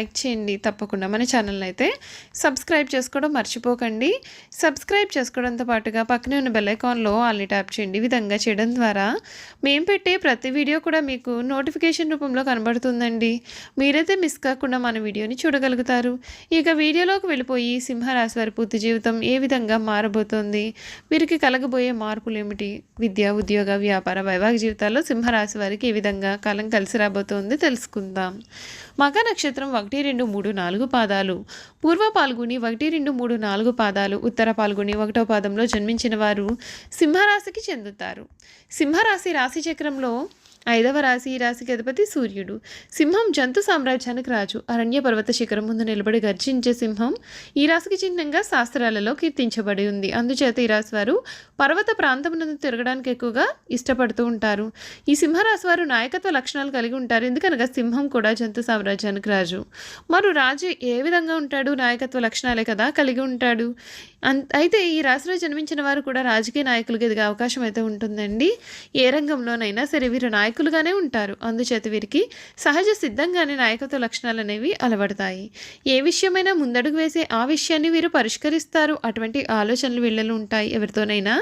Like చేయండి తప్పకుండా మన ఛానల్ని అయితే. సబ్స్క్రైబ్ చేసుకోవడం మర్చిపోకండి. సబ్స్క్రైబ్ చేసుకోవడంతో పాటుగా పక్కనే ఉన్న బెల్లైకాన్లో ఆల్ని ట్యాప్ చేయండి. ఈ విధంగా చేయడం ద్వారా మేము పెట్టే ప్రతి వీడియో కూడా మీకు నోటిఫికేషన్ రూపంలో కనబడుతుందండి. మీరైతే మిస్ కాకుండా మన వీడియోని చూడగలుగుతారు. ఇక వీడియోలోకి వెళ్ళిపోయి సింహరాశి వారి పూర్తి జీవితం ఏ విధంగా మారబోతోంది? వీరికి కలగబోయే మార్పులు ఏమిటి? విద్య ఉద్యోగ వ్యాపార వైవాహిక జీవితాల్లో సింహరాశి వారికి ఏ విధంగా కాలం కలిసి రాబోతోంది తెలుసుకుందాం. మక నక్షత్రం ఒకటి రెండు మూడు నాలుగు పాదాలు. పూర్వ పాల్గొని ఒకటి రెండు మూడు నాలుగు పాదాలు. ఉత్తర పాల్గొని ఒకటో పాదంలో జన్మించిన వారు సింహరాశికి చెందుతారు. సింహరాశి రాశి చక్రంలో ఐదవ రాశి ఈ రాశికి అధిపతి సూర్యుడు. సింహం జంతు సామ్రాజ్యానికి రాజు. అరణ్య పర్వత శిఖరం ముందు నిలబడి గర్జించే సింహం ఈ రాశికి చిహ్నంగా శాస్త్రాలలో కీర్తించబడి ఉంది. అందుచేత ఈ రాశి వారు పర్వత ప్రాంతం నుండి తిరగడానికి ఎక్కువగా ఇష్టపడుతూ ఉంటారు. ఈ సింహరాశి వారు నాయకత్వ లక్షణాలు కలిగి ఉంటారు. ఎందుకనగా సింహం కూడా జంతు సామ్రాజ్యానికి రాజు. మరో రాజు ఏ విధంగా ఉంటాడు? నాయకత్వ లక్షణాలే కదా కలిగి ఉంటాడు. అన్ అయితే ఈ రాశిలో జన్మించిన వారు కూడా రాజకీయ నాయకులుగా ఎదిగే అవకాశం అయితే ఉంటుందండి. ఏ రంగంలోనైనా సరే వీరు నాయకులుగానే ఉంటారు. అందుచేత వీరికి సహజ సిద్ధంగానే నాయకత్వ లక్షణాలు అనేవి అలవడతాయి. ఏ విషయమైనా ముందడుగు వేసే ఆ విషయాన్ని వీరు పరిష్కరిస్తారు. అటువంటి ఆలోచనలు వీళ్ళలో ఉంటాయి. ఎవరితోనైనా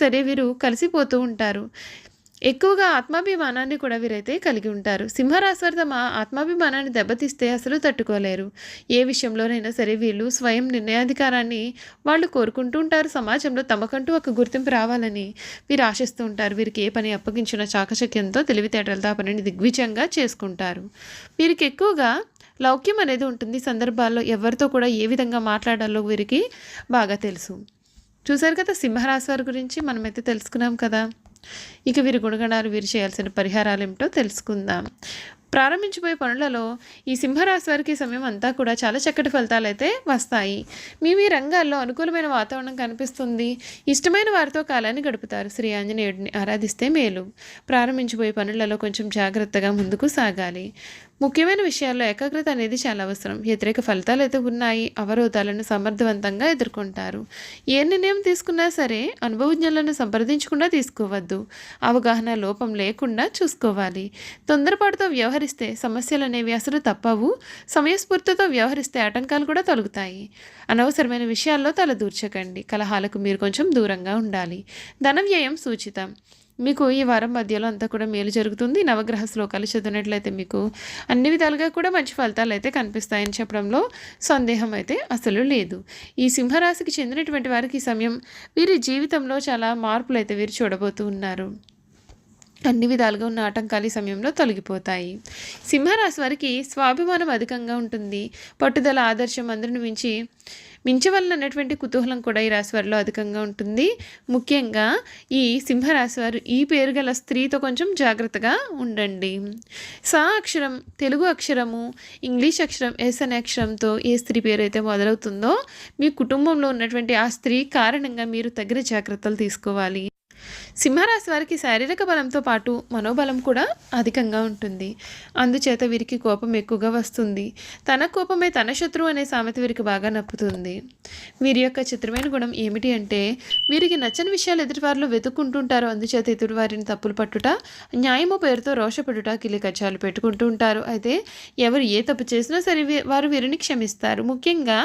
సరే వీరు కలిసిపోతూ ఉంటారు. ఎక్కువగా ఆత్మాభిమానాన్ని కూడా వీరైతే కలిగి ఉంటారు. సింహరాశి వారు తమ ఆత్మాభిమానాన్ని దెబ్బతీస్తే అసలు తట్టుకోలేరు. ఏ విషయంలోనైనా సరే వీళ్ళు స్వయం నిర్ణయాధికారాన్ని వాళ్ళు కోరుకుంటూ ఉంటారు. సమాజంలో తమకంటూ ఒక గుర్తింపు రావాలని వీరు ఆశిస్తూ ఉంటారు. వీరికి ఏ పని అప్పగించిన చాకచక్యంతో తెలివితేటలతో ఆ పనిని దిగ్విజయంగా చేసుకుంటారు. వీరికి ఎక్కువగా లౌక్యం అనేది ఉంటుంది. సందర్భాల్లో ఎవరితో కూడా ఏ విధంగా మాట్లాడాలో వీరికి బాగా తెలుసు. చూసారు కదా సింహరాశి వారి గురించి మనమైతే తెలుసుకున్నాం కదా. ఇక వీరి గుణగణాలు వీరు చేయాల్సిన పరిహారాలు ఏమిటో తెలుసుకుందాం. ప్రారంభించబోయే పనులలో ఈ సింహరాశి వారికి సమయం అంతా కూడా చాలా చక్కటి ఫలితాలు అయితే వస్తాయి. మీ మీ రంగాల్లో అనుకూలమైన వాతావరణం కనిపిస్తుంది. ఇష్టమైన వారితో కాలాన్ని గడుపుతారు. శ్రీ ఆంజనేయుడిని ఆరాధిస్తే మేలు. ప్రారంభించబోయే పనులలో కొంచెం జాగ్రత్తగా ముందుకు సాగాలి. ముఖ్యమైన విషయాల్లో ఏకాగ్రత అనేది చాలా అవసరం. వ్యతిరేక ఫలితాలు అయితే ఉన్నాయి. అవరోధాలను సమర్థవంతంగా ఎదుర్కొంటారు. ఏ నిర్ణయం తీసుకున్నా సరే అనుభవజ్ఞులను సంప్రదించకుండా తీసుకోవద్దు. అవగాహన లోపం లేకుండా చూసుకోవాలి. తొందరపాటుతో వ్యవహరిస్తే సమస్యలు అనేవి అసలు తప్పవు. సమయస్ఫూర్తితో వ్యవహరిస్తే ఆటంకాలు కూడా తొలగుతాయి. అనవసరమైన విషయాల్లో తలదూర్చకండి కలహాలకు మీరు కొంచెం దూరంగా ఉండాలి. ధన వ్యయం సూచితం. మీకు ఈ వారం మధ్యలో అంతా కూడా మేలు జరుగుతుంది. నవగ్రహ శ్లోకాలు చదివినట్లయితే మీకు అన్ని విధాలుగా కూడా మంచి ఫలితాలు అయితే కనిపిస్తాయని చెప్పడంలో సందేహం అయితే అసలు లేదు. ఈ సింహరాశికి చెందినటువంటి వారికి ఈ సమయం వీరి జీవితంలో చాలా మార్పులు అయితే వీరు చూడబోతూ ఉన్నారు. అన్ని విధాలుగా ఉన్న ఆటంకాలు ఈ సమయంలో తొలగిపోతాయి. సింహరాశి వారికి స్వాభిమానం అధికంగా ఉంటుంది. పట్టుదల ఆదర్శం అందరిని మించి మించవలనటువంటి కుతూహలం కూడా ఈ రాశి వారిలో అధికంగా ఉంటుంది. ముఖ్యంగా ఈ సింహరాశి వారు ఈ పేరు గల స్త్రీతో కొంచెం జాగ్రత్తగా ఉండండి. సా అక్షరం తెలుగు అక్షరము ఇంగ్లీష్ అక్షరం ఎస్ అనే అక్షరంతో ఏ స్త్రీ పేరు అయితే మొదలవుతుందో మీ కుటుంబంలో ఉన్నటువంటి ఆ స్త్రీ కారణంగా మీరు తగిన జాగ్రత్తలు తీసుకోవాలి. సింహరాశి వారికి శారీరక బలంతో పాటు మనోబలం కూడా అధికంగా ఉంటుంది. అందుచేత వీరికి కోపం ఎక్కువగా వస్తుంది. తన కోపమే తన శత్రువు అనే సామెత వీరికి బాగా నప్పుతుంది. వీరి యొక్క చిత్రమైన గుణం ఏమిటి అంటే వీరికి నచ్చని విషయాలు ఎదుటివారిలో వెతుక్కుంటుంటారు. అందుచేత ఎదుటివారిని తప్పులు పట్టుట న్యాయము పేరుతో రోషపడుట కిలి కచ్చాలు పెట్టుకుంటూ ఉంటారు. అయితే ఎవరు ఏ తప్పు చేసినా సరే వారు వీరిని క్షమిస్తారు. ముఖ్యంగా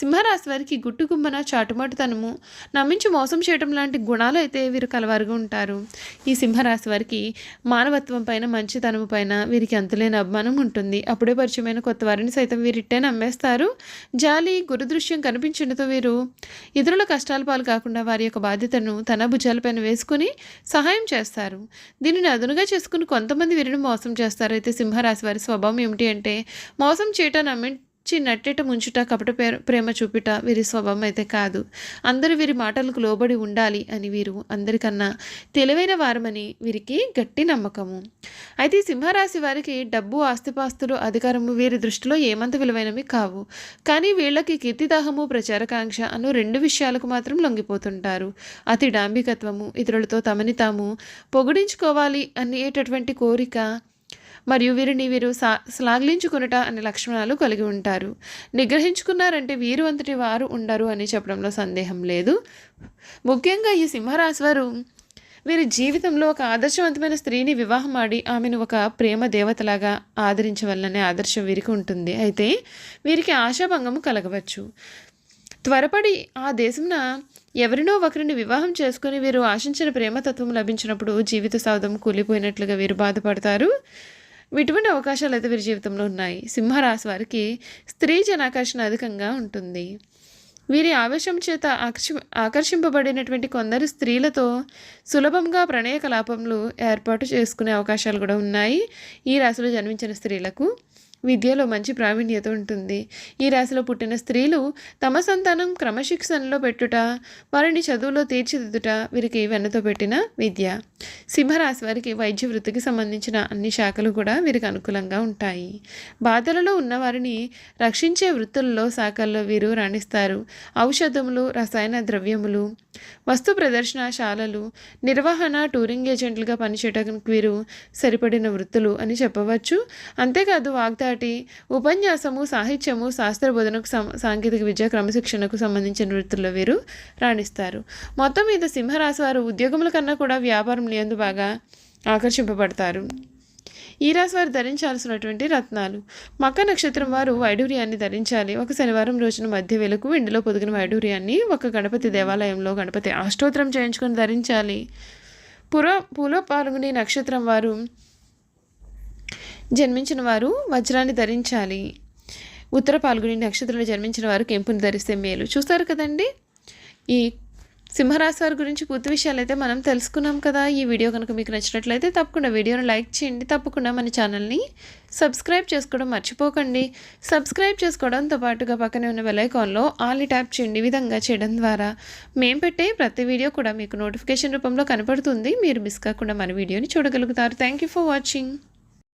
సింహరాశి వారికి గుట్టుగుమ్మన చాటుమాటుతనము నమ్మించి మోసం చేయడం లాంటి గుణాలు అయితే వీరు కలవారుగా ఉంటారు. ఈ సింహరాశి వారికి మానవత్వం పైన మంచితనం పైన వీరికి అంతులేని అభిమానం ఉంటుంది. అప్పుడే పరిచయమైన కొత్త వారిని సైతం వీరిట్టే నమ్మేస్తారు. జాలి గురుదృశ్యం కనిపించడంతో వీరు ఇతరుల కష్టాల పాలు కాకుండా వారి యొక్క బాధ్యతను తన భుజాలపైన వేసుకుని సహాయం చేస్తారు. దీనిని అదునుగా చేసుకుని కొంతమంది వీరిని మోసం చేస్తారు అయితే సింహరాశి వారి స్వభావం ఏమిటి అంటే మోసం చేయటం నమ్మి చి ముంచుట కపట ప్రేమ చూపిట వీరి స్వభావం అయితే కాదు. అందరూ వీరి మాటలకు లోబడి ఉండాలి అని వీరు అందరికన్నా తెలివైన వారమని వీరికి గట్టి నమ్మకము. అయితే సింహరాశి వారికి డబ్బు ఆస్తిపాస్తులు అధికారము వీరి దృష్టిలో ఏమంత విలువైనవి కావు. కానీ వీళ్ళకి కీర్తిదాహము ప్రచారకాంక్ష అను రెండు విషయాలకు మాత్రం లొంగిపోతుంటారు. అతి డాంబికత్వము ఇతరులతో తమని తాము పొగిడించుకోవాలి అనేటటువంటి కోరిక మరియు వీరిని వీరు సా శ్లాఘించుకునుట అనే లక్షణాలు కలిగి ఉంటారు. నిగ్రహించుకున్నారంటే వీరు అంతటి వారు ఉండరు అని చెప్పడంలో సందేహం లేదు. ముఖ్యంగా ఈ సింహరాశి వారు వీరి జీవితంలో ఒక ఆదర్శవంతమైన స్త్రీని వివాహం ఆడి ఆమెను ఒక ప్రేమ దేవతలాగా ఆదరించవలననే ఆదర్శం వీరికి ఉంటుంది. అయితే వీరికి ఆశాభంగము కలగవచ్చు. త్వరపడి ఆ దేశంన ఎవరినో ఒకరిని వివాహం చేసుకుని వీరు ఆశించిన ప్రేమతత్వం లభించినప్పుడు జీవిత సౌధం కూలిపోయినట్లుగా వీరు బాధపడతారు. ఇటువంటి అవకాశాలు అయితే వీరి జీవితంలో ఉన్నాయి. సింహరాశి వారికి స్త్రీ జనాకర్షణ అధికంగా ఉంటుంది. వీరి ఆవేశం చేత ఆకర్షి ఆకర్షింపబడినటువంటి కొందరు స్త్రీలతో సులభంగా ప్రణయ కలాపంలో ఏర్పాటు చేసుకునే అవకాశాలు కూడా ఉన్నాయి. ఈ రాశిలో జన్మించిన స్త్రీలకు విద్యలో మంచి ప్రావీణ్యత ఉంటుంది. ఈ రాశిలో పుట్టిన స్త్రీలు తమ సంతానం క్రమశిక్షణలో పెట్టుట వారిని చదువులో తీర్చిదిద్దుట వీరికి వెన్నతో పెట్టిన విద్య. సింహరాశి వారికి వైద్య వృత్తికి సంబంధించిన అన్ని శాఖలు కూడా వీరికి అనుకూలంగా ఉంటాయి. బాధలలో ఉన్నవారిని రక్షించే వృత్తుల్లో శాఖల్లో వీరు రాణిస్తారు. ఔషధములు రసాయన ద్రవ్యములు వస్తు ప్రదర్శనశాలలు నిర్వహణ టూరింగ్ ఏజెంట్లుగా పనిచేయడానికి వీరు సరిపడిన వృత్తులు అని చెప్పవచ్చు. అంతేకాదు వాగ్దాటి ఉపన్యాసము సాహిత్యము శాస్త్ర బోధనకు సాంకేతిక విద్య క్రమశిక్షణకు సంబంధించిన వృత్తుల్లో వీరు రాణిస్తారు. మొత్తం మీద సింహరాశి వారు ఉద్యోగముల కన్నా కూడా వ్యాపారం ఎందు బాగా ఆకర్షింపబడతారు. ఈ రాశి వారు ధరించాల్సినటువంటి రత్నాలు. మక నక్షత్రం వారు వైడూర్యాన్ని ధరించాలి. ఒక శనివారం రోజున మధ్య వేలకు వెండిలో పొదిగిన వైడూర్యాన్ని ఒక గణపతి దేవాలయంలో గణపతి అష్టోత్తరం చేయించుకొని ధరించాలి. పుర పూల పాల్గొని నక్షత్రం వారు జన్మించిన వారు వజ్రాన్ని ధరించాలి. ఉత్తర పాల్గొని నక్షత్రంలో జన్మించిన వారు కెంపుని ధరిస్తే మేలు. చూస్తారు కదండి? ఈ సింహరాశి వారి గురించి పూర్తి విషయాలు అయితే మనం తెలుసుకున్నాం కదా. ఈ వీడియో కనుక మీకు నచ్చినట్లయితే తప్పకుండా వీడియోను లైక్ చేయండి. తప్పకుండా మన ఛానల్ని సబ్స్క్రైబ్ చేసుకోవడం మర్చిపోకండి. సబ్స్క్రైబ్ చేసుకోవడంతో పాటుగా పక్కనే ఉన్న వెలైకాన్లో ఆల్ ట్యాప్ చేయండి. విధంగా చేయడం ద్వారా మేము పెట్టే ప్రతి వీడియో కూడా మీకు నోటిఫికేషన్ రూపంలో కనపడుతుంది. మీరు మిస్ కాకుండా మన వీడియోని చూడగలుగుతారు. Thank you for watching